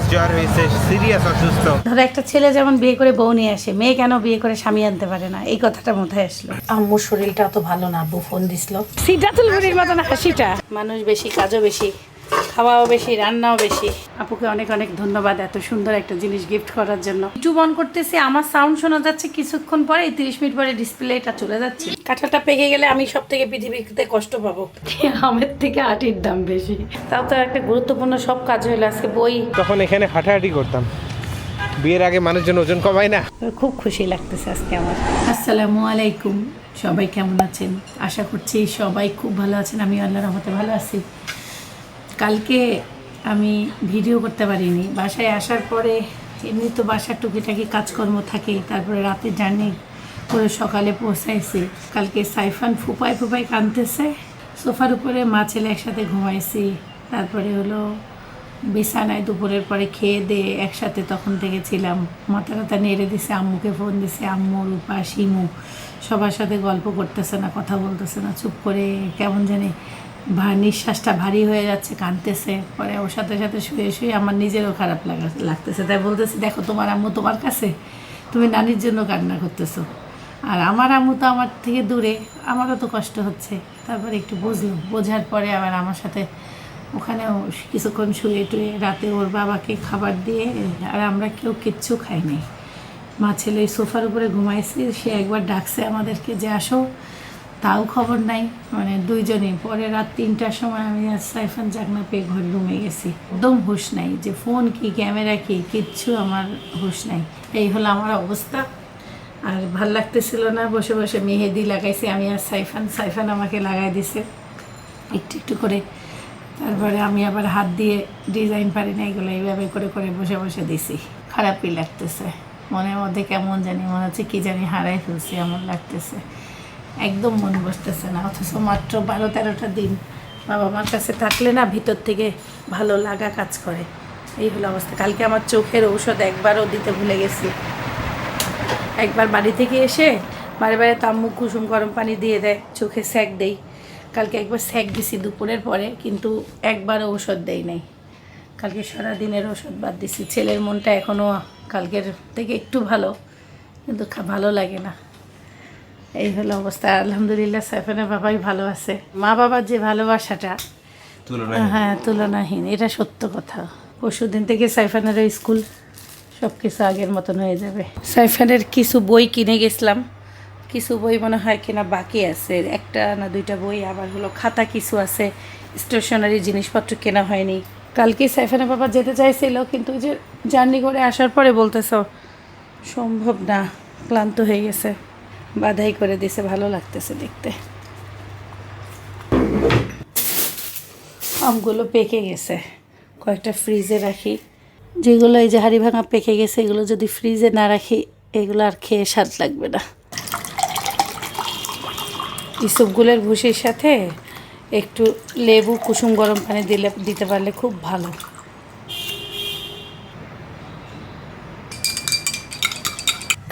Serious জ্বর হয়েছে serious অসুস্থ। ধরো একটা ছেলে যেমন বিয়ে করে বউ নিয়ে আসে মেয়ে কেন বিয়ে করে স্বামী আনতে পারে না? এই কথাটা মাথায় আসলো। আম্মুর শরীরটা অত ভালো না আব্বু ফোন দিছিল। সিটাতুল মতো মতন হাসিটা। মানুষ বেশি কাজও বেশি। খাওয়াও বেশি রান্নাও বেশি। আপুকে অনেক অনেক ধন্যবাদ এত সুন্দর একটা জিনিস গিফট করার জন্য। ইউটিউব অন করতেছি আমার সাউন্ড শোনা যাচ্ছে কিছুক্ষণ পরে এই তিরিশ মিনিট পরে ডিসপ্লেটা চলে যাচ্ছে। কাঁঠালটা পেকে গেলে আমি সব থেকে পৃথিবীতে কষ্ট পাবো। আমের থেকে আটির দাম বেশি। তাও তো একটা গুরুত্বপূর্ণ সব কাজ হলো আজকে বই। তখন এখানে হাঁটাহাঁটি করতাম। বিয়ের আগে মানুষজন ওজন কমায় না। খুব খুশি লাগতেছে আজকে আমার। আসসালামু আলাইকুম সবাই কেমন আছেন? আশা করছি সবাই খুব ভালো আছেন আমি আল্লাহর রহমতে ভালো আছি। কালকে আমি ভিডিও করতে পারিনি। বাসায় আসার পরে এমনি তো বাসার টুকিটাকি কাজকর্ম থাকে তারপরে রাতে জার্নি করে সকালে পৌঁছাইছি। কালকে সাইফান ফুপায় ফুপায় কাঁদতেছে। সোফার উপরে মা ছেলে একসাথে ঘুমাইছি। তারপরে হলো বিছানায় দুপুরের পরে খেয়ে দিয়ে একসাথে তখন থেকে ছিলাম। মাথা টাথা নেড়ে দিছে, আম্মুকে ফোন দিছে, আম্মু, রূপা, শিমু সবার সাথে গল্প করতেছে না, কথা বলতেছে না। চুপ করে কেমন জানি নিঃশ্বাসটা ভারী হয়ে যাচ্ছে, কাঁদতেছে। পরে ওর সাথে সাথে শুয়ে শুয়ে আমার নিজেরও খারাপ লাগা, লাগতেছে। তাই বলতেছি, দেখো, তোমার আম্মু তোমার কাছে? তুমি নানির জন্য কান্না করতেছো। আর আমার আম্মু তো আমার থেকে দূরে, আমারও তো কষ্ট হচ্ছে। তারপরে একটু বুঝলাম বোঝার পরে আবার আমার সাথে ওখানেও কিছুক্ষণ শুয়ে টুয়ে রাতে ওর বাবাকে খাবার দিয়ে আর আমরা কেউ কিচ্ছু খাইনি। মা ছেলে সোফার উপরে ঘুমাইছি, সে একবার ডাকছে আমাদেরকে যে আসো। তাও খবর নাই। মানে দুইজনেই। পরে রাত তিনটার সময় আমি আর সাইফান জাগনা পেয়ে ঘর রুমে গেছি। একদম হুঁশ নাই যে ফোন কি, ক্যামেরা কি, কিচ্ছু আমার হুঁশ নাই। এই হলো আমার অবস্থা। আর ভালো লাগতেছিল না, বসে বসে মেহেদি লাগাইছি আমি আর সাইফান। সাইফান আমাকে লাগাই দিছে একটু একটু করে। তারপরে আমি আবার হাত দিয়ে ডিজাইন পারি না, এগুলো এইভাবে করে করে বসে বসে দিছি। খারাপই লাগতেছে। মনের মধ্যে কেমন জানি, মনে হচ্ছে কি জানি হারাই ফেলছি, এমন লাগতেছে। একদম মন বসতেছে না, অথচ মাত্র বারো তেরোটা দিন বাবা মার কাছে থাকলে না ভিতর থেকে ভালো লাগা কাজ করে। এই হলো অবস্থা। কালকে আমার চোখের ঔষধ একবারও দিতে ভুলে গেছি। একবার বাড়ি থেকে এসে বারে বারে তাম্মু কুসুম গরম পানি দিয়ে দেয়, চোখে স্যাক দেই। কালকে একবার স্যাক দিছি দুপুরের পরে, কিন্তু একবারও ওষুধ দেই নাই। কালকে সারা দিনের ওষুধ বাদ দিছি। ছেলের মনটা এখনও কালকের থেকে একটু ভালো, কিন্তু ভালো লাগে না। এই হলো অবস্থা। আলহামদুলিল্লাহ সাইফানের বাবাই ভালো আছে। মা বাবার যে ভালোবাসাটা হ্যাঁ তুলনাহীন। এটা সত্য কথা। পরশু দিন থেকে সাইফানের স্কুল সব কিছু আগের মতন হয়ে যাবে। সাইফানের কিছু বই কিনে গেছিলাম। কিছু বই মনে হয় কিনা বাকি আছে। একটা না দুইটা বই আবার হলো খাতা কিছু আছে। স্টেশনারি জিনিসপত্র কেনা হয়নি। কালকে সাইফানের বাবা যেতে চাইছিল কিন্তু যে জার্নি করে আসার পরে বলতেছ সম্ভব না ক্লান্ত হয়ে গেছে। বাধাই করে দিছে, ভালো লাগতেছে দেখতে। আমগুলো পেকে গেছে। কয়েকটা ফ্রিজে রাখি। যেগুলো এই যে হাড়ি ভাঙা পেকে গেছে, এগুলো যদি ফ্রিজে না রাখি, এগুলো আর খেয়ে স্বাদ লাগবে না। ইসবগুলের ভুসির সাথে একটু লেবু, কুসুম গরম পানি দিলে, দিতে পারলে খুব ভালো।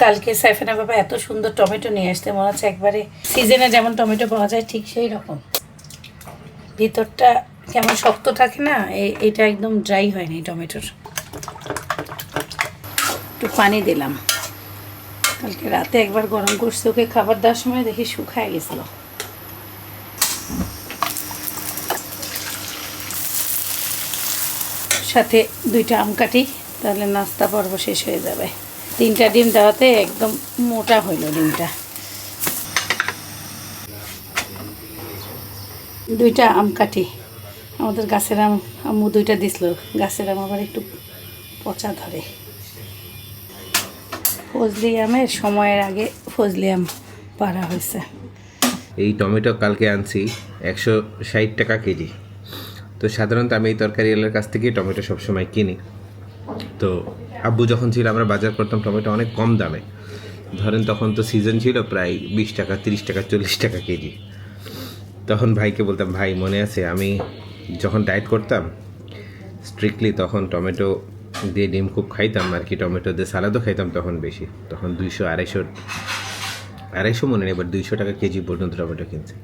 কালকে সাইফানা বাবা এত সুন্দর টমেটো নিয়ে আসতে, মনে হচ্ছে একবারে সিজনে যেমন টমেটো পাওয়া যায় ঠিক সেই রকম। ভিতরটা কেমন শক্ত থাকে না এটা একদম ড্রাই হয়নি টমেটোর। একটু পানি দিলাম। কালকে রাতে একবার গরম করছে, ওকে খাবার দেওয়ার সময় দেখি শুকায় গেছিল। সাথে দুইটা আম কাটি, তাহলে নাস্তা পর্ব শেষ হয়ে যাবে। তিনটা ডিম দেওয়াতে একদম মোটা হইল ডিমটা। দুইটা আম কাটি। আমাদের গাছের আম, আম্মু দুইটা দিছিল। গাছের আম আবার একটু পচা ধরে। ফজলি আমের সময়ের আগে ফজলি আম পারা হয়েছে। এই টমেটো কালকে আনছি, একশো ষাট টাকা কেজি। তো সাধারণত আমি এই তরকারি তরকারিওয়ালার কাছ থেকে টমেটো সবসময় কিনি। তো আব্বু যখন ছিল আমরা বাজার করতাম টমেটো অনেক কম দামে। ধরেন তখন তো সিজন ছিল প্রায় বিশ টাকা তিরিশ টাকা চল্লিশ টাকা কেজি। তখন ভাইকে বলতাম ভাই মনে আছে আমি যখন ডায়েট করতাম স্ট্রিক্টলি তখন টমেটো দিয়ে ডিম খুব খাইতাম আর কি টমেটো দিয়ে সালাদও খাইতাম তখন বেশি। তখন দুইশো আড়াইশো আড়াইশো মনে নেই এবার দুইশো টাকা কেজি পর্যন্ত টমেটো কিনছে।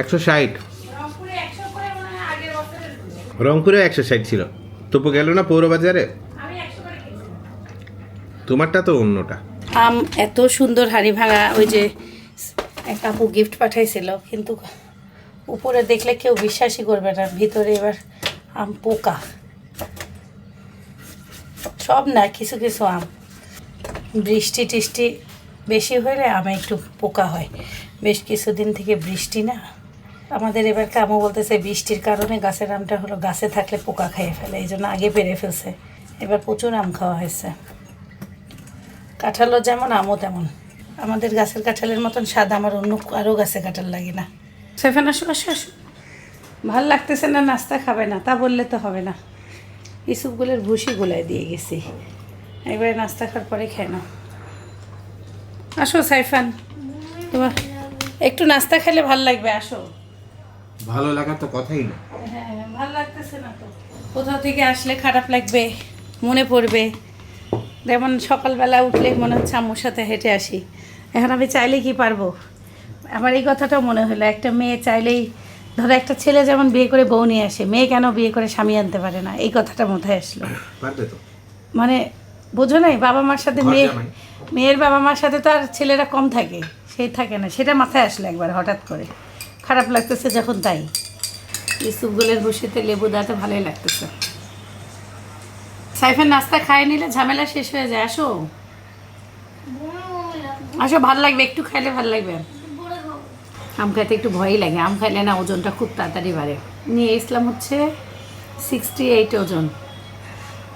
একশো ষাট। রংপুরে একশো ষাট ছিল। তবু গেল না পৌর বাজারে তোমারটা তো অন্যটা। আম এত সুন্দর হাড়ি ভাঙা ওই যে এক আপু গিফট পাঠাইছিল কিন্তু উপরে দেখলে কেউ বিশ্বাসই করবে না ভিতরে এবার আম পোকা। সব না কিছু কিছু আম। বৃষ্টি টিষ্টি বেশি হলে আমে একটু পোকা হয়। বেশ কিছুদিন থেকে বৃষ্টি না। আমাদের এবার কামও বলতেছে, বৃষ্টির কারণে গাছের আমটা হলো গাছে থাকলে পোকা খেয়ে ফেলে, এই জন্য আগে পেরে ফেলছে। এবার প্রচুর আম খাওয়া হয়েছে। কাঁঠালও যেমন, আমও তেমন। আমাদের গাছের কাঁঠালের মতন স্বাদ, আমার অন্য আরও গাছে কাঁঠাল লাগে না। সেফেন আসো আসো আসো ভালো লাগতেছে না, নাস্তা খাবে না, তা বললে তো হবে না। ইসুপগুলোর ভুসি গোলায় দিয়ে গেছি। একবারে নাস্তা খাওয়ার পরে খেয়ে নাও। আসো, সাইফান। তোমার একটু নাস্তা খেলে ভালো লাগবে, আসো। ভালো লাগার তো কথাই না হ্যাঁ ভালো লাগতেছে না তো। কোথাও থেকে আসলে খারাপ লাগবে মনে পড়বে। যেমন সকালবেলা উঠলে মনে হচ্ছে আম্মুর সাথে হেঁটে আসি। এখন আমি চাইলে কি পারব? আমার এই কথাটাও মনে হলো একটা মেয়ে চাইলেই ধরো একটা ছেলে যেমন বিয়ে করে বউ নিয়ে আসে মেয়ে কেন বিয়ে করে স্বামী আনতে পারে না? এই কথাটা মাথায় আসলো। মানে বোঝো নাই বাবা মার সাথে মেয়ে মেয়ের বাবা মার সাথে তো আর ছেলেরা কম থাকে সেই থাকে না। সেটা মাথায় আসলো একবার হঠাৎ করে। খারাপ লাগতেছে যখন তাই। ইসুপগুলের বসিতে লেবু দাঁতে ভালোই লাগতেছে। সাইফের নাস্তা খাই নিলে ঝামেলা শেষ হয়ে যায়, আসো। আসো, ভালো লাগবে, একটু খাইলে ভালো লাগবে। আম খাইতে একটু ভয়ই লাগে, আম খাইলে না ওজনটা খুব তাড়াতাড়ি বাড়ে। নিয়ে ইসলাম হচ্ছে সিক্সটি এইট ওজন।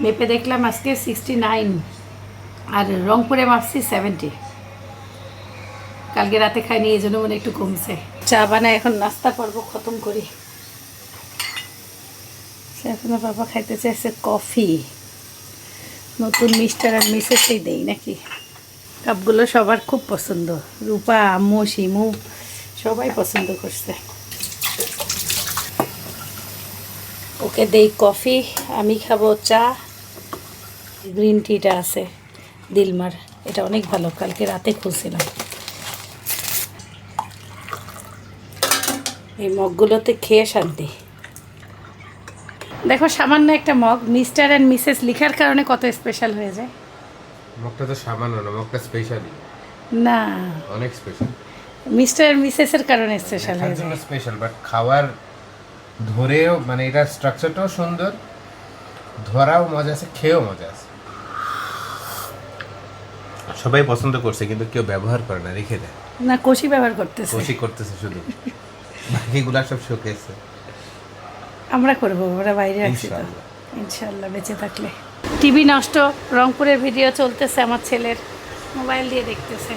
মেপে দেখলাম আজকে সিক্সটি নাইন আর রংপুরে মাপছি সেভেন্টি কালকে রাতে খাইনি, এই জন্য মনে একটু কমছে। চা বানায়, এখন নাস্তা পর্ব খতম করি। এখনও বাবা খাইতে চাইছে কফি। নতুন মিস্টার আর মিসেসই দেই নাকি? কাপগুলো সবার খুব পছন্দ। রূপা, আম্মু, শিমু, সবাই পছন্দ করছে। ওকে দেই কফি, আমি খাব চা। গ্রিন টিটা আছে, দিলমার। এটা অনেক ভালো, কালকে রাতে খুলছিলাম। এই মগগুলোতে খেয়ে শান্তি দেখো সামান্য একটা মগ মিস্টার অ্যান্ড মিসেস লিখার কারণে কত স্পেশাল হয়ে যায়। মগটা তো সামান্য না মগটা স্পেশালি না। অনেক স্পেশাল মিস্টার অ্যান্ড মিসেসের কারণে স্পেশাল হয়ে জন্য যায়। স্পেশাল বাট খাওয়ার ধরেও মানে এটা স্ট্রাকচারটাও সুন্দর ধরাও মজা আছে খেয়েও মজা আছে। সবাই পছন্দ করছে কিন্তু কেউ ব্যবহার করে না রেখে দেয়। না কষি ব্যবহার করতেছে। খুশি করতেছে শুধু। বাকিগুলা সব শোকেছে আমরা করব ওরা বাইরে আছি তো। ইনশাআল্লাহ। ইনশাল্লাহ বেঁচে থাকলে। টিভি নষ্ট রংপুরের ভিডিও চলতেছে আমার ছেলের। মোবাইল দিয়ে দেখতেছে।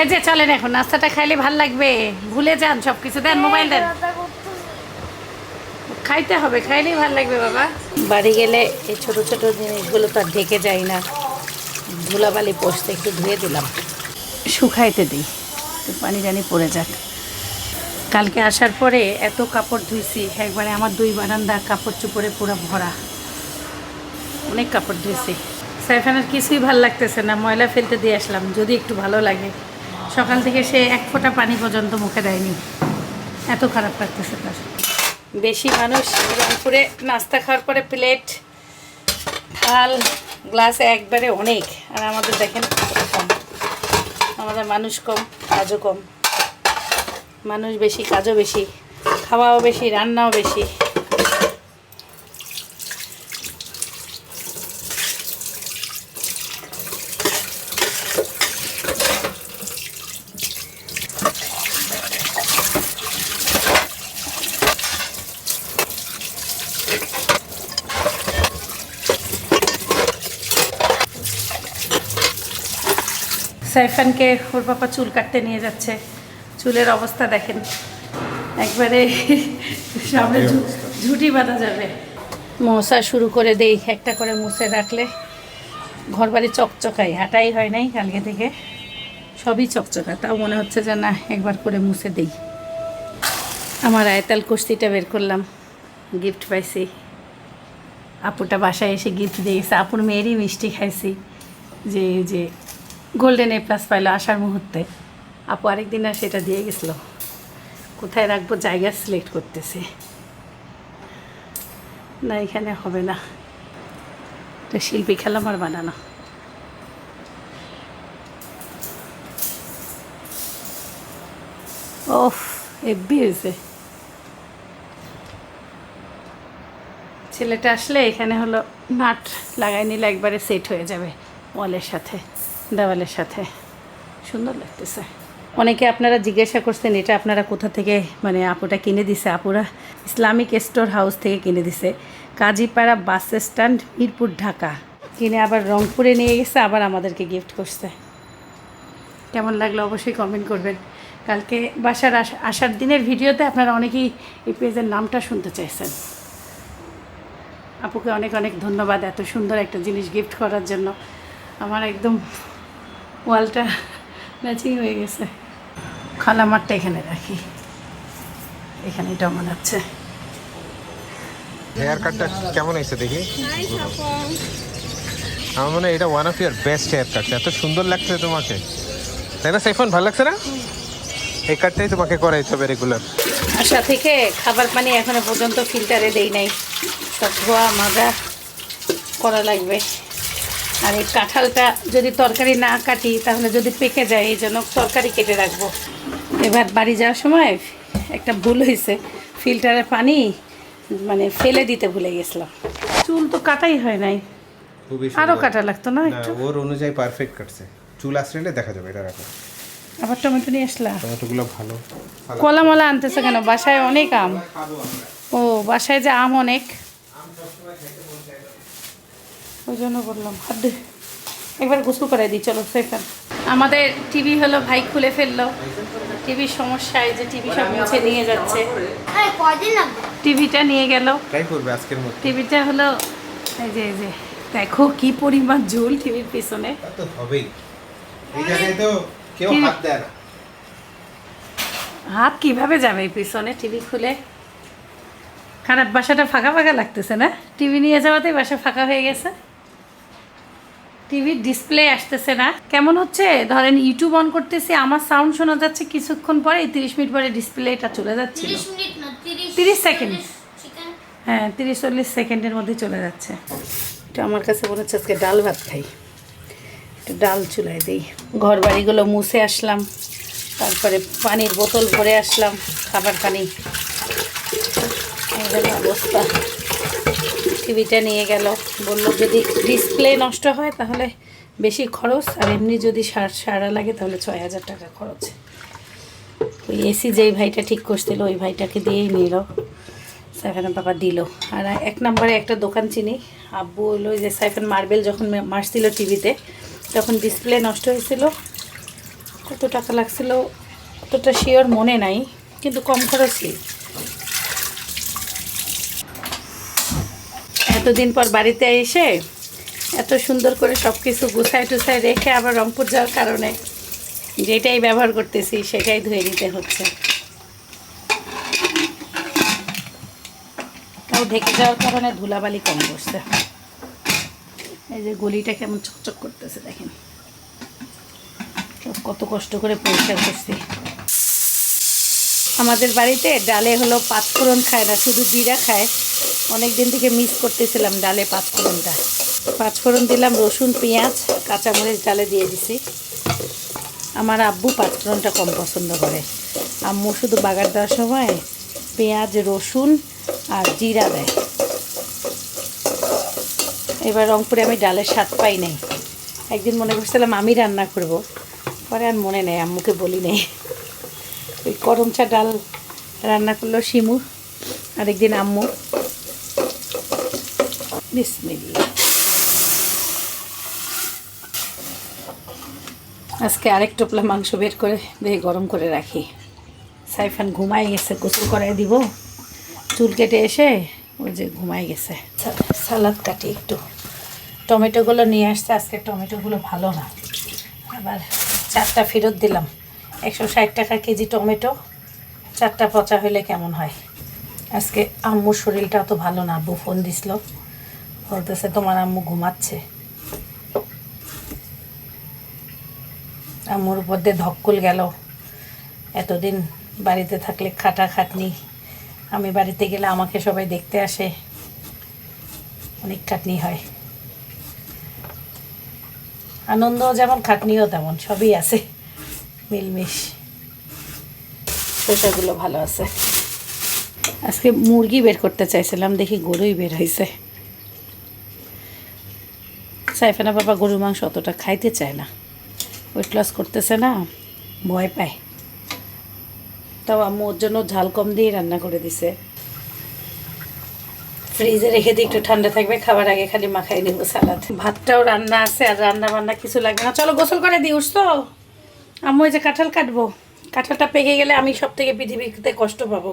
এই যে চলেন এখন নাস্তাটা খাইলে ভালো লাগবে। ভুলে যান সব কিছু দেন মোবাইল দেন। খাইতে হবে খাইলেই ভালো লাগবে বাবা। বাড়ি গেলে এই ছোট ছোট জিনিসগুলো তো আর ঢেকে যায় না। ধুলাবালি পোষতে একটু ধুয়ে দিলাম। শুকাইতে দিই পানি জানি পড়ে যাক। কালকে আসার পরে এত কাপড় ধুইছি, একবারে আমার দুই বারান্দা কাপড় চুপড়ে পুরো ভরা। অনেক কাপড় ধুইছি। সাইফানের কিছুই ভালো লাগতেছে না, ময়লা ফেলতে দিয়ে আসলাম, যদি একটু ভালো লাগে। সকাল থেকে সে এক ফোঁটা পানি পর্যন্ত মুখে দেয়নি। এত খারাপ লাগতেছে তার। বেশি মানুষ রংপুরে নাস্তা খাওয়ার পরে প্লেট, থাল, গ্লাস একবারে অনেক। আর আমাদের দেখেন কম আমাদের মানুষ কম, কাজও কম। মানুষ বেশি, কাজও বেশি, খাওয়াও বেশি, রান্নাও বেশি। সাইফানকে ওর বাবা চুল কাটতে নিয়ে যাচ্ছে। চুলের অবস্থা দেখেন। একবারে সামনে ঝুঁটি বাঁধা যাবে। মশা শুরু করে দেই একটা করে মুছে রাখলে। ঘর বাড়ি চকচকাই হাঁটাই হয় নাই কালকে থেকে। সবই চকচকা তাও মনে হচ্ছে যে না একবার করে মুছে দেই। আমার আয়তাল কুস্তিটা বের করলাম গিফট পাইছি। আপুটা বাসায় এসে গিফট দিয়ে গেছে আপুর মেয়েরই মিষ্টি খাইছি। যে যে গোল্ডেন এ প্লাস পাইলো আসার মুহূর্তে। আপু আরেকদিন আর সেটা দিয়ে গেছিল। কোথায় রাখব? জায়গা সিলেক্ট করতেছে। না, এখানে হবে না। এটা শিল্পী খেলা আমার বানানো। ওফ এব্বি হয়েছে। ছেলেটা আসলে এখানে হলো নাট লাগাই নিলে একবারে সেট হয়ে যাবে। ওয়ালের সাথে, দেওয়ালের সাথে। সুন্দর লাগতেছে। অনেকে আপনারা জিজ্ঞাসা করছেন, এটা আপনারা কোথা থেকে মানে আপুটা কিনে দিছে? আপুরা, ইসলামিক স্টোর হাউস থেকে কিনে দিছে। Kazipara bus stand, Mirpur, Dhaka. কিনে আবার রংপুরে নিয়ে গেছে, আবার আমাদেরকে গিফট করছে। কেমন লাগল অবশ্যই কমেন্ট করবেন। কালকে বাসার আস- আসার দিনের ভিডিওতে আপনারা অনেকেই এই পেজের নামটা শুনতে চাইছেন। আপুকে অনেক অনেক ধন্যবাদ এত সুন্দর একটা জিনিস গিফট করার জন্য। আমার একদম ওয়ালটা ম্যাচিং হয়ে গেছে। খালামারটা এখানে রাখি। এখানে এটা মনে হচ্ছে। হেয়ার কাটটা কেমন হয়েছে দেখি? আমার মনে হয় এটা one of year best haircut এত সুন্দর লাগছে তোমাকে। তাই না সাইফোন? ভালো লাগছে না? এই কাটটাই তোমাকে করাইতে হবে রেগুলার আশা থেকে খাবার পানি এখনও পর্যন্ত ফিল্টারে দেই নাই। সব ধোয়া মাজা করা লাগবে। আর এই কাঁঠালটা যদি তরকারি না কাটি তাহলে যদি পেকে যায় এই জন্য তরকারি কেটে রাখব। এবার বাড়ি যাওয়ার সময় একটা ভুল হয়েছে। ফিল্টারের পানি মানে ফেলে দিতে ভুলে গেছিলাম। চুল তো কাটাই হয় নাই। আরও কাটা লাগতো না একটু? ওর অনুযায়ী পারফেক্ট কাটছে। চুল আসলে দেখা যাবে এটা রাখো। আবার টমেটো নিয়ে আসলাম টমেটোগুলো ভালো। কলা মলা আনতেছে কেন? বাসায় অনেক আম। ও বাসায় যে আম অনেক। ওই জন্য বললাম হাত দে। একবার গোসল করাই দিই চলো সেফান আমাদের টিভি হলো ভাই খুলে ফেলল। টিভির সমস্যায় যে টিভি সব মুছে নিয়ে যাচ্ছে। আরে কয়দিন লাগবে টিভিটা নিয়ে গেল। ট্রাই করবে আজকের মধ্যে। টিভিটা হলো এই যে এই যে দেখো কি পরিমাণ ঝুল টিভির পিছনে। তা তো হবেই। এই জায়গায় তো কেউ হাত দেয় না। হাত কীভাবে যাবে এই পিছনে টিভি খুলে? খারাপ বাসাটা ফাঁকা ফাঁকা লাগতেছে না? টিভি নিয়ে যাওয়াতে বাসা ফাঁকা হয়ে গেছে। টিভির ডিসপ্লে আসতেছে না। কেমন হচ্ছে? ধরেন ইউটিউব অন করতেছি আমার সাউন্ড শোনা যাচ্ছে কিছুক্ষণ পরে এই তিরিশ মিনিট পরে ডিসপ্লেটা চলে যাচ্ছিল। তিরিশ মিনিট না তিরিশ 30 সেকেন্ড। হ্যাঁ তিরিশ চল্লিশ সেকেন্ডের মধ্যে চলে যাচ্ছে। এটা আমার কাছে মনে হচ্ছে আজকে ডাল ভাত খাই। একটু ডাল চুলাই দিই। ঘর বাড়িগুলো মুছে আসলাম তারপরে পানির বোতল ভরে আসলাম খাবার পানি। অবস্থা। টিভিটা নিয়ে গেল। বলল, যদি ডিসপ্লে নষ্ট হয় তাহলে বেশি খরচ, আর এমনি যদি সার, সারা লাগে তাহলে ছয় হাজার টাকা খরচ। ওই এসি যেই ভাইটা ঠিক করছিল, ওই ভাইটাকে দিয়েই নিল। সাইফানের বাবা দিল। আর এক নম্বরে একটা দোকান চিনি। আব্বু হলো যে সাইফান মার্বেল যখন মারছিল টিভিতে, তখন ডিসপ্লে নষ্ট হয়েছিল। কত টাকা লাগছিল? অতটা শিওর মনে নাই, কিন্তু কম খরচই। এতদিন পর বাড়িতে এসে এত সুন্দর করে সব কিছু গুছায় টুছায় রেখে আবার রংপুর যাওয়ার কারণে যেটাই ব্যবহার করতেছি সেটাই ধুয়ে নিতে হচ্ছে। তাও ঢেকে যাওয়ার কারণে ধুলাবালি কম বসছে এই যে গলিটা কেমন চকচক করতেছে দেখেন। সব কত কষ্ট করে পরিষ্কার করছি। আমাদের বাড়িতে ডালে হলো পাঁচফোড়ন খায় না, শুধু জিরা খায়। অনেক দিন থেকে মিস করতেছিলাম ডালে পাঁচফোড়নটা। পাঁচফোড়ন দিলাম, রসুন, পেঁয়াজ, কাঁচামরিচ ডালে দিয়ে দিছি। আমার আব্বু পাঁচফোড়নটা কম পছন্দ করে। আম্মু শুধু বাগার দেওয়ার সময় পেঁয়াজ, রসুন আর জিরা দেয়। এবার রংপুরে আমি ডালের স্বাদ পাই নাই। একদিন মনে করছিলাম আমি রান্না করব, পরে আর মনে নেই, আম্মুকে বলি নেই। ওই করমচা ডাল রান্না করল শিমু আরেকদিন আম্মু। বিসমিল্লা আজকে আরেক টোপলা মাংস বের করে দিয়ে গরম করে রাখি। সাইফান ঘুমাই গেছে গোসল করাই দিব। চুল কেটে এসে ওই যে ঘুমাই গেছে। সালাদ কাটি একটু। টমেটোগুলো নিয়ে আসছে আজকে টমেটোগুলো ভালো না। আবার চারটা ফেরত দিলাম। একশো ষাট টাকা কেজি টমেটো চারটা পচা হলে কেমন হয়? আজকে আম্মুর শরীরটা অত ভালো না আব্বু ফোন দিছিল। বলতেছে তোমার আম্মু ঘুমাচ্ছে। আম্মুর উপর দিয়ে ধক্কল গেল। এতদিন বাড়িতে থাকলে খাটা খাটনি আমি বাড়িতে গেলে আমাকে সবাই দেখতে আসে। অনেক খাটনি হয়। আনন্দ যেমন খাটনিও তেমন সবই আছে মিলমিশ। শসাগুলো ভালো আছে। আজকে মুরগি বের করতে চাইছিলাম দেখি গরুই বের হয়েছে সাইফানা বাবা গরুর মাংস অতটা খাইতে চায় না। ওয়েট লস করতেছে না, ভয় পায়। তাও আম্মু ওর জন্য ঝাল কম দিয়ে রান্না করে দিছে। ফ্রিজে রেখে দিই একটু ঠান্ডা থাকবে, খাবার আগে খালি মাখাই নেব সালাদ। ভাতটাও রান্না আছে, আর রান্না বান্না কিছু লাগবে না। চলো গোসল করে দিই, উঠছো? আম্মু, এই যে কাঁঠাল কাটবো। কাঁঠালটা পেকে গেলে আমি সব থেকে পৃথিবীতে কষ্ট পাবো।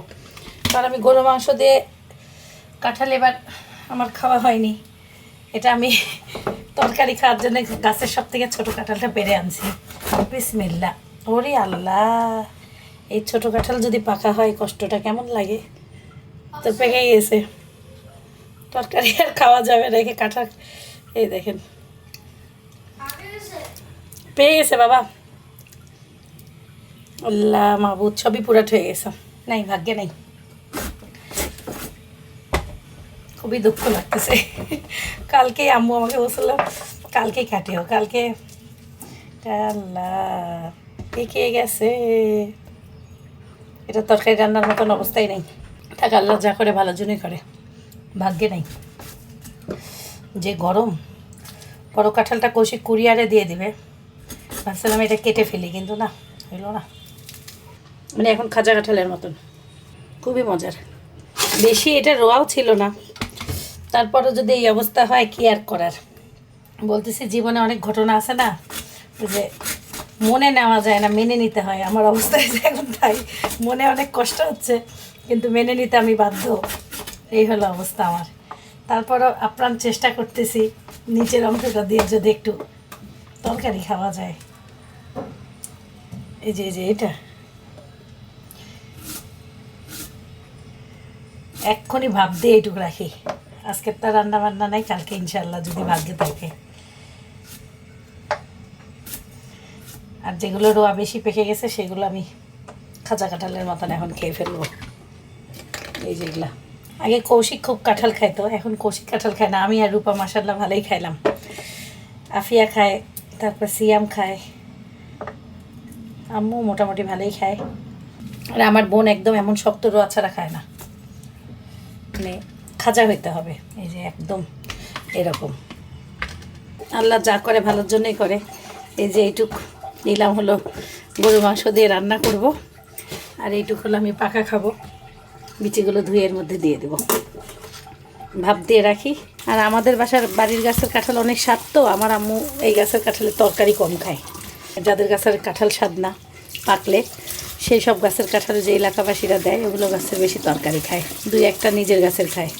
কারণ আমি গরু মাংস দিয়ে কাঁঠাল এবার আমার খাওয়া হয়নি। এটা আমি তরকারি খাওয়ার জন্য গাছের সব থেকে ছোটো কাঁঠালটা পেরে আনছি। বিসমিল্লা। ওরে আল্লাহ এই ছোটো কাঁঠাল যদি পাকা হয় কষ্টটা কেমন লাগে? তো পেকে গেছে। তরকারি আর খাওয়া যাবে না একে কাঁঠাল। এই দেখেন। পেয়ে গেছে বাবা। আল্লাহ মাহবুদ সবই পুরাট হয়ে গেছে। নাই ভাগ্যে নাই। খুবই দুঃখ লাগতেছে। কালকেই আম্মু আমাকে বলছিলাম কালকেই কাটিও, কালকে আল্লাহ পেকে গেছে। এটা তরকারি রান্নার মতন অবস্থাই নেই। থাক আল্লাহ যা করে ভালো জন্যই করে। ভাগ্যে নেই। যে গরম, বড় কাঁঠালটা কষি কুরিয়ারে দিয়ে দিবে। ভাবছিলাম এটা কেটে ফেলি, কিন্তু না, হইল না। মানে এখন খাজা কাঁঠালের মতন। খুবই মজার। বেশি এটা রোয়াও ছিল না। তারপরও যদি এই অবস্থা হয়, কি আর করার? বলতেছি, জীবনে অনেক ঘটনা আছে না? যে মনে নেওয়া যায় না, মেনে নিতে হয়। আমার অবস্থায় যে এখন তাই। মনে অনেক কষ্ট হচ্ছে, কিন্তু মেনে নিতে আমি বাধ্য। এই হলো অবস্থা আমার। তারপরও আপ্রাণ চেষ্টা করতেছি নিচের অংশটা দিয়ে যদি একটু তরকারি খাওয়া যায়। এই যে এই যে, এটা। এক্ষুনি ভাব দিয়ে এইটুকু রাখি। আজকের তো রান্না বান্না নাই, কালকে ইনশাল্লাহ যদি ভাগ্যে থাকে। আর যেগুলো রোয়া বেশি পেকে গেছে, সেগুলো আমি খাঁচা কাঁঠালের মতন এখন খেয়ে ফেলব। এই যেগুলা আগে কৌশিক খুব কাঁঠাল খাইতো, এখন কৌশিক কাঁঠাল খায় না। আমি আর রূপা মাসাল্লাহ ভালোই খাইলাম। আফিয়া খায়, তারপর সিয়াম খায়। আম্মু মোটামুটি ভালোই খায়। আর আমার বোন একদম এমন শক্ত রোয়া ছাড়া খায় না। মানে খাজা হইতে হবে। এই যে একদম এরকম। আল্লাহ যা করে ভালোর জন্যই করে। এই যে এইটুক নিলাম হলো গরু মাংস দিয়ে রান্না করব। আর এইটুক হলো আমি পাকা খাব। বিচিগুলো ধুয়ে এর মধ্যে দিয়ে দেবো। ভাব দিয়ে রাখি। আর আমাদের বাসার বাড়ির গাছের কাঁঠাল অনেক স্বাদ তো। আমার আম্মু এই গাছের কাঁঠালের তরকারি কম খায়। যাদের গাছের কাঁঠাল স্বাদ না, পাকলে সেই সব গাছের কাঁঠাল যে এলাকাবাসীরা দেয়, ওগুলো গাছের বেশি তরকারি খায়। দুই একটা নিজের গাছের খায়।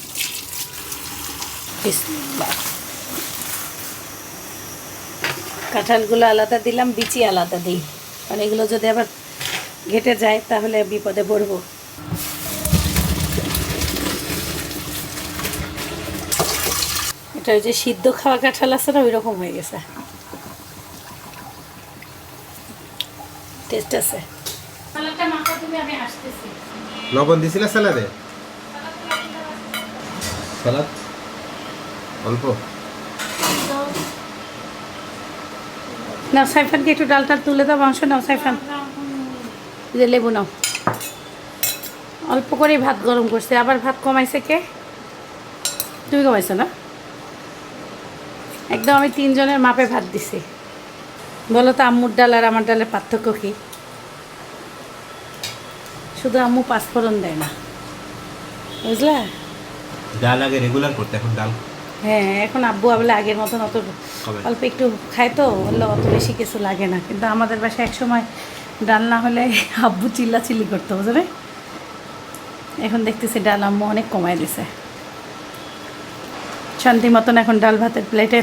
কাঁঠালগুলো আলাদা দিলাম, বিচি আলাদা দিই। কারণ এগুলো যদি আবার ঘেটে যায়, তাহলে বিপদে পড়ব। এটা ওই যে সিদ্ধ খাওয়া কাঁঠাল আছে না ওই রকম হয়ে গেছে। টেস্ট আছে। লবণ দিছিলে স্যালাদে স্যালাদ অল্প? নাও সাইফানকে একটু ডালটা তুলে দাও মাংস নাও সাইফান। যে লেবু নাও। অল্প করেই ভাত গরম করছে। আবার ভাত কমাইছে কে? তুমি কমাইছো না? একদম আমি তিনজনের মাপে ভাত দিছি। বলো তো আম্মুর ডাল আর আমার ডালের পার্থক্য কি? শুধু আম্মু পাঁচফোড়ন দেয় না। বুঝলা? ডাল আগে রেগুলার করতে এখন ডাল? হ্যাঁ এখন আব্বু আবলে আগের মতন অত অল্প একটু খায় তো বললে অত বেশি কিছু লাগে না। কিন্তু আমাদের বাসায় এক সময় ডাল না হলে আব্বু চিল্লা চিল্লি করতো বুঝলে? এখন দেখতেছি ডাল আম্মু অনেক কমায় দিছে। শান্তি মতন এখন ডাল ভাতের প্লেটে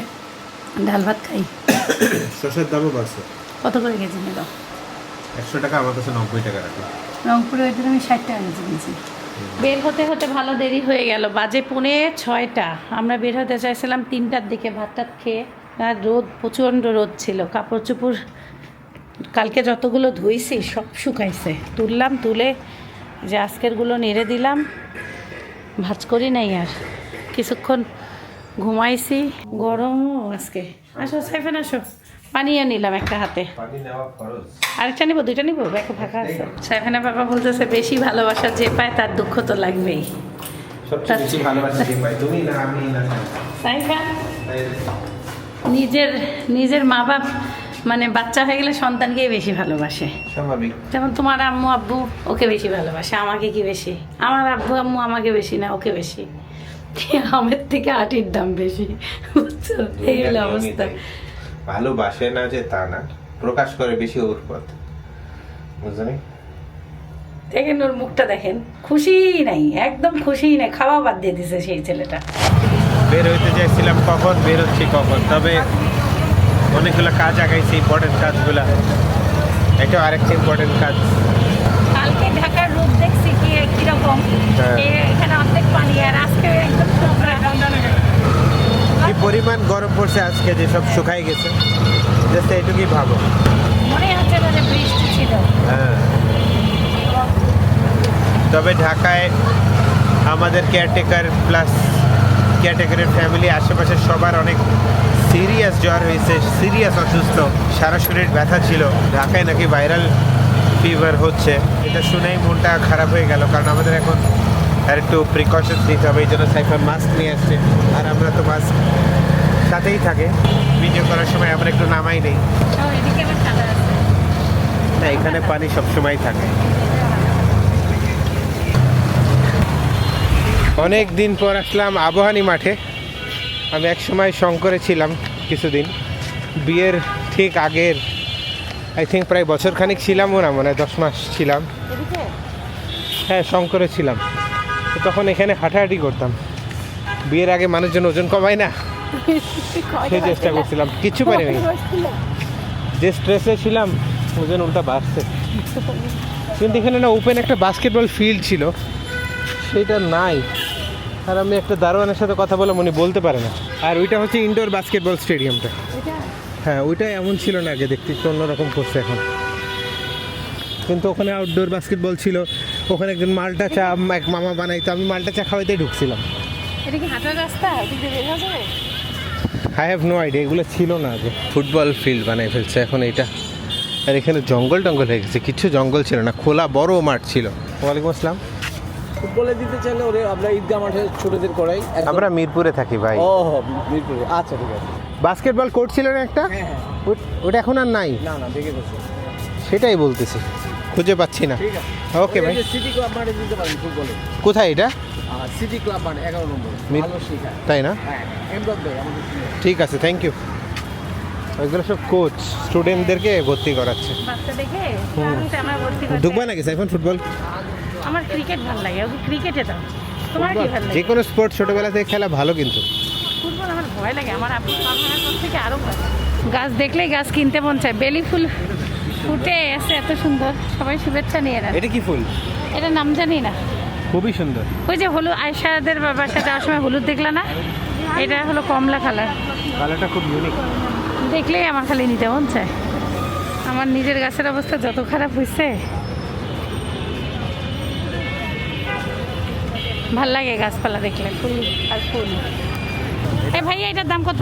ডাল ভাত খাই। শসার দামও বাড়ছে। কত করে কেজি নিল? একশো টাকা আমার কাছে নব্বই টাকা রাখি। রংপুরে ওই আমি ষাট টাকা কেজি নিয়েছি বের হতে হতে ভালো দেরি হয়ে গেল। বাজে পুনে ছয়টা। আমরা বের হতে চাইছিলাম তিনটার দিকে ভাত টাত খেয়ে। আর রোদ প্রচণ্ড রোদ ছিল। কাপড় চোপড় কালকে যতগুলো ধুইছি সব শুকাইছে। তুললাম তুলে যে আজকেরগুলো নেড়ে দিলাম। ভাজ করি নাই আর। কিছুক্ষণ ঘুমাইছি। গরমও আজকে। আসো সাইফান আসো। পানিও নিলাম একটা হাতে। আরেকটা নিবো দুইটা নিবো? ব্যাগে ফাঁকা আছে। সাইফানের বাবা বলতেছে বেশি ভালোবাসা যে পায় তার দুঃখ তো লাগবেই। সাইফান নিজের নিজের মা বাপ মানে বাচ্চা হয়ে গেলে সন্তানকেই বেশি ভালোবাসে। স্বাভাবিক। যেমন তোমার আম্মু আব্বু ওকে বেশি ভালোবাসে আমাকে কি বেশি? আমার আব্বু আম্মু আমাকে বেশি না ওকে বেশি। আমের থেকে আটির দাম বেশি। বুঝছ? এই হলো অবস্থা। ভালোবাসে না যে তা না প্রকাশ করে বেশি ওর পথ। বুঝলি দেখেন ওর মুখটা দেখেন খুশি নাই একদম খুশি নাই খাওয়া বাদ দিয়ে দিছে সেই ছেলেটা। বের হইতে চাইছিলাম কখন বের হচ্ছি কখন তবে অনেকগুলো কাজ আগাইছি ইম্পর্টেন্ট কাজগুলা। এটা আরেকটা ইম্পর্টেন্ট কাজ। কালকে ঢাকার রূপ দেখছি কি কীরকম? হ্যাঁ। এখানে অর্ধেক পানি আর আজকে একদম শুকনো। কি পরিমাণ গরম পড়ছে আজকে যে সব শুকাই গেছে। জাস্ট এইটুকুই ভাবো। মনে হচ্ছে বৃষ্টি ছিল। হ্যাঁ। তবে ঢাকায় আমাদের কেয়ারটেকার প্লাস কেয়ারটেকারের ফ্যামিলি আশেপাশে সবার অনেক সিরিয়াস জ্বর হয়েছে সিরিয়াস অসুস্থ। সারা শরীর ব্যথা ছিল। ঢাকায় নাকি ভাইরাল ফিভার হচ্ছে। এটা শুনেই মনটা খারাপ হয়ে গেল কারণ আমাদের এখন আর একটু প্রিকশন নিতে হবে এই জন্য সাইফার মাস্ক নিয়ে আসছে। আর আমরা তো মাস্ক সাথেই থাকে। ভিডিও করার সময় আমরা একটু নামাই নেই। না এখানে পানি সবসময় থাকে। অনেক দিন পর আসলাম আবহানি মাঠে। আমি এক সময় শঙ্করে ছিলাম কিছুদিন। বিয়ের ঠিক আগের আই থিঙ্ক প্রায় বছরখানিক ছিলামও না মনে হয় দশ মাস ছিলাম। হ্যাঁ শঙ্করে ছিলাম। তখন এখানে হাঁটাহাঁটি করতাম। বিয়ের আগে মানুষজন ওজন কমায় না? সেই চেষ্টা করছিলাম কিচ্ছু পারিনি যে স্ট্রেসে ছিলাম ওজন উল্টা বাড়ছে। কিন্তু এখানে না ওপেন একটা বাস্কেটবল ফিল্ড ছিল। সেটা নাই। আর আমি একটা দারোয়ানের সাথে কথা বললাম উনি বলতে পারে না। আর ওইটা হচ্ছে ইনডোর বাস্কেটবল স্টেডিয়ামটা হ্যাঁ ওইটা এমন ছিল না আগে দেখতে একটু অন্যরকম করছে এখন। কিন্তু ওখানে আউটডোর বাস্কেটবল ছিল। ওখানে একজন মালটা চা এক মামা বানাইতো আমি মালটা চা খাওয়াইতে ঢুকছিলাম। এটা কি হাঁটার রাস্তা? আই হ্যাভ নো আইডিয়া এগুলো ছিল না আগে ফুটবল ফিল্ড বানাই ফেলছে এখন এইটা আর এখানে জঙ্গল টঙ্গল হয়ে গেছে কিছু জঙ্গল ছিল না খোলা বড় মাঠ ছিল। ওয়ালাইকুম আসসালাম। ফুটবলে দিতে চাইলে ওরে আমরা ঈদগাহ মাঠে ছোটদের করাই। আমরা মিরপুরে থাকি ভাই। ও মিরপুরে। আচ্ছা ঠিক আছে। বাস্কেটবল কোর্ট ছিল না একটা? হ্যাঁ হ্যাঁ। ওট- ওটা এখন আর নাই? না না দেখে সেটাই বলতেছি। খুঁজে পাচ্ছি না। ওকে ভাই সিটি ক্লাব মাঠে দিতে পারেন ফুটবলে কোথায় এটা? সিটি ক্লাব মাঠে এগারো নম্বর। ভালো শেখায় তাই না? হ্যাঁ এমদাদ ভাই আমাদের ঠিক আছে থ্যাংক ইউ ওইগুলো সব কোচ স্টুডেন্টদেরকে ভর্তি করাচ্ছে। বাচ্চা দেখে আমি আমার ভর্তি করতে ঢুকবা নাকি এখন ফুটবল আমার ক্রিকেট ভালো লাগে ওকে ক্রিকেটে দাও। তোমার কি ভালো লাগে? যে কোনো স্পোর্ট ছোটবেলা থেকে খেলা ভালো কিন্তু। ফুটবল আমার ভয় লাগে আমার আপু আমার থেকে আরও ভয় গাছ দেখলেই গাছ কিনতে মন চায়। বেলি ফুল ফুটে আছে এত সুন্দর। সবাই শুভেচ্ছা নিয়ে নেন। এটা কি ফুল? এটা নাম জানি না। খুবই সুন্দর। ওই যে হলুদ আয়সাদের বাসায় যাওয়ার সময় হলুদ দেখলা না? এটা হলো কমলা কালার। কালারটা খুব ইউনিক দেখলেই আমার খালি নিতে মন চায়। আমার নিজের গাছের অবস্থা যত খারাপ হয়েছে ভালো লাগে গাছপালা দেখলে ফুল আর ফুল। এ ভাইয়া এটার দাম কত?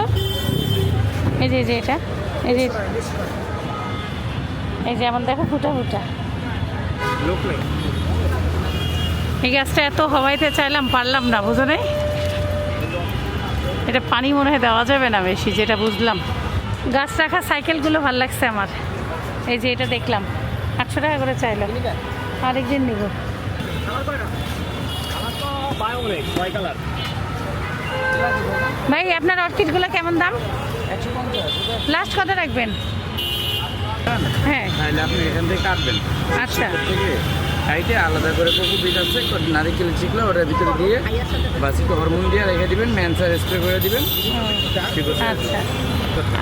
এই যে এই যে এটা। এই যে এই যে আমার দেখো ফুটা ফুটা। এই গাছটা এত হওয়াইতে চাইলাম পারলাম না বুঝো নাই? এটা পানি মনে হয় দেওয়া যাবে না বেশি যেটা বুঝলাম। গাছ রাখা সাইকেলগুলো ভালো লাগছে আমার। এই যে এটা দেখলাম আটশো টাকা করে চাইলাম। আরেকদিন নিব। ভাই আপনার অর্কিডগুলো কেমন দাম? লাস্ট কত রাখবেন? হ্যাঁ। তাহলে আপনি এখান থেকে কাটবেন। আচ্ছা। সাইডে আলাদা করে কোকো বিট আছে নারিকেল চিকলা ওটার ভিতরে দিয়ে বাস একটু হরমোন দিয়ে রেখে দিবেন ম্যানসার স্প্রে করে দিবেন। আচ্ছা।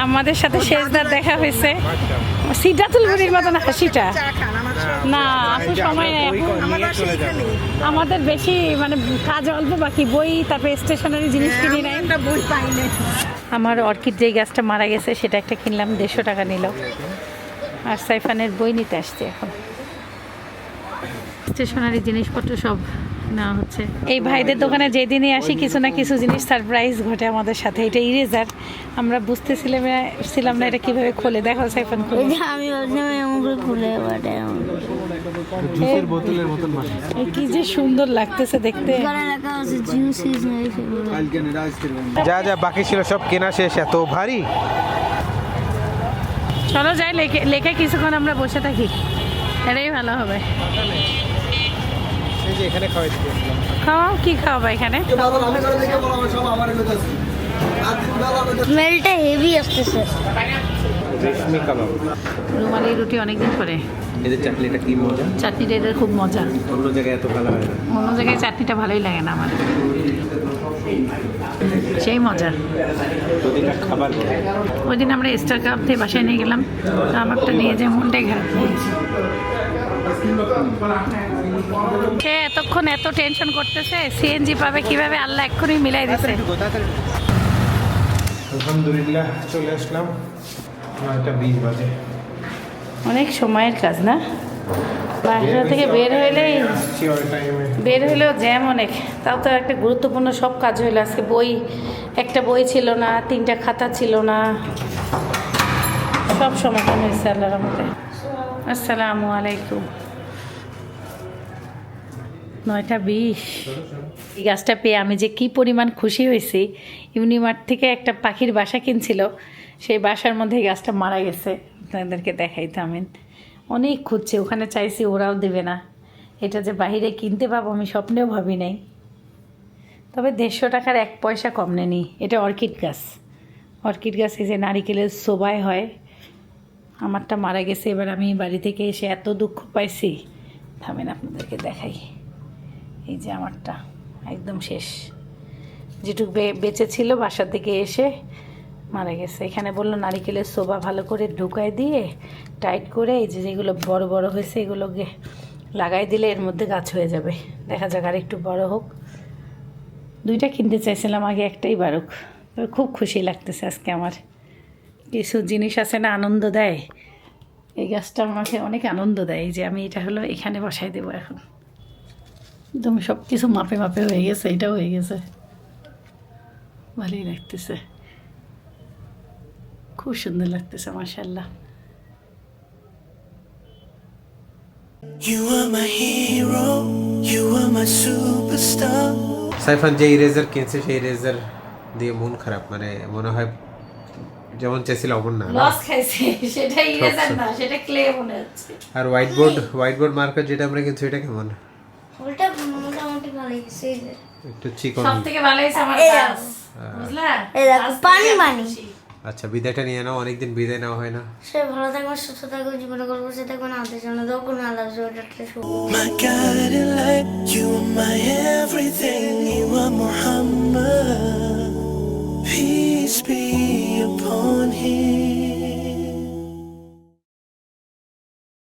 আমাদের সাথে শেষদার দেখা হয়েছে। সিটাতুল বুড়ির মতন হাসিটা। না আপু সময় নেই। আমাদের বেশি মানে কাজ অল্প বাকি বই তারপরে স্টেশনারি জিনিস কিনি নাই। আমার অর্কিড যেই গাছটা মারা গেছে সেটা একটা কিনলাম দেড়শো টাকা নিল। আর সাইফানের বই নিতে আসছে এখন। স্টেশনারি জিনিসপত্র সব না হচ্ছে। এই ভাইদের দোকানে যেদিনই আসি কিছু না কিছু জিনিস সারপ্রাইজ ঘটে আমাদের সাথে এটা ইরেজার। আমরা বুঝতেছিলাম ছিলাম না এটা কীভাবে খোলে দেখো সাইফান খুলে। আমি ভাবছিলাম এমন করে খুলে বাটে জুসের বোতলের মতন মাসি এই কি যে সুন্দর লাগতেছে দেখতে। যা যা বাকি ছিল সব কেনা শেষ এত ভারী। চলো যাই লেখে লেখে কিছুক্ষণ আমরা বসে থাকি। এটাই ভালো হবে। এই যে এখানে খাওয়াই খাওয়াও কি খাওয়াবো এখানে? স্মেলটা হেভি আসতেছে। রুমালি রুটি অনেকদিন পরে। এদের চাটনিটা কি মজা? চাটনিটা এটার খুব মজা। অন্য জায়গায় এত ভালো হয় না। অন্য জায়গায় চাটনিটা ভালোই লাগে না আমার সেই মজা। প্রতিটা খাবার ওই দিন আমরা স্টার কাপ থেকে বাসায় নিয়ে গেলাম। আমারটা নিয়ে যে মনটাই খারাপ গেছে। সে এতক্ষণ এত টেনশন করতেছে সিএনজি পাবে কীভাবে আল্লাহ এক্ষুনি মিলাই দিছে। আলহামদুলিল্লাহ চলে আসলাম। নয়টা বিশ বাজে। অনেক সময়ের কাজ, না? বাসা থেকে বের হইলেই বের হইলেও জ্যাম অনেক। তাও তো একটা গুরুত্বপূর্ণ সব কাজ হইল। আজকে বই, একটা বই ছিল না, তিনটা খাতা ছিল না। সব সমাধান হয়েছে আল্লাহর মধ্যে আসসালামু আলাইকুম। নয়টা বিশ। এই গাছটা পেয়ে আমি যে কি পরিমাণ খুশি হয়েছি। ইউনিমার্ট থেকে একটা পাখির বাসা কিনছিল। সেই বাসার মধ্যে এই গাছটা মারা গেছে। আপনাদেরকে দেখাইতে আমি অনেক খুঁজছে, ওখানে চাইছি ওরাও দেবে না। এটা যে বাইরে কিনতে পাবো, আমি স্বপ্নেও ভাবি নাই। তবে দেড়শো টাকার এক পয়সা কম নেনি এটা অর্কিড গাছ। অর্কিড গাছ এই যে নারিকেলের শোভায় হয়, আমারটা মারা গেছে, এবার আমি বাড়ি থেকে এসে এত দুঃখ পাইছি। থামেন, আপনাদেরকে দেখাই। এই যে আমারটা, একদম শেষ। যেটুকু বেঁচে ছিল বাসা থেকে এসে মারা গেছে। এখানে বলল, নারিকেলের শোভা ভালো করে ঢুকায় দিয়ে টাইট করে এই যে যেগুলো বড় বড় হয়েছে এগুলোকে লাগাই দিলে এর মধ্যে গাছ হয়ে যাবে। দেখা যাক আর একটু বড় হোক। দুইটা কিনতে চাইছিলাম, আগে একটাই বারুক। তবে খুব খুশি লাগতেছে আজকে আমার। কিছু জিনিস আছে না আনন্দ দেয়। এই গাছটা আমাকে অনেক আনন্দ দেয় যে আমি এটা হলো এখানে বসাই দেবো এখন। একদম সব কিছু মাপে মাপে হয়ে গেছে, এটাও হয়ে গেছে। ভালোই লাগতেছে। খুব সুন্দর লাগতেছে মাসাল্লাহ You are my hero, you are my superstar. Saifan যে ইরেজার কিনছে সেই ইরেজার দিয়ে মন খারাপ মানে মনে হয় যেমন চেয়েছিল অমন না? লস খাইছে সেটা ইরেজার না সেটা ক্লে মনে হচ্ছে। আর whiteboard whiteboard marker যেটা আমরা কিনছি এটা কেমন? ওটা মোটামুটি ভালো গেছে একটু চিকন। সব থেকে ভালো হয়েছে আমার বুঝলা? এই দেখো পানি পানি। আচ্ছা বিদায়টা নিয়ে নাও অনেকদিন বিদায় নেওয়া হয় না। সে ভালো থাকো সুস্থ থাকো জীবনে গল্প সে থাকবেন আমাদের জন্য আলাদা আল্লাহ সোয়েটারটা শুভ। My God, I like you, my everything, Peace be upon him.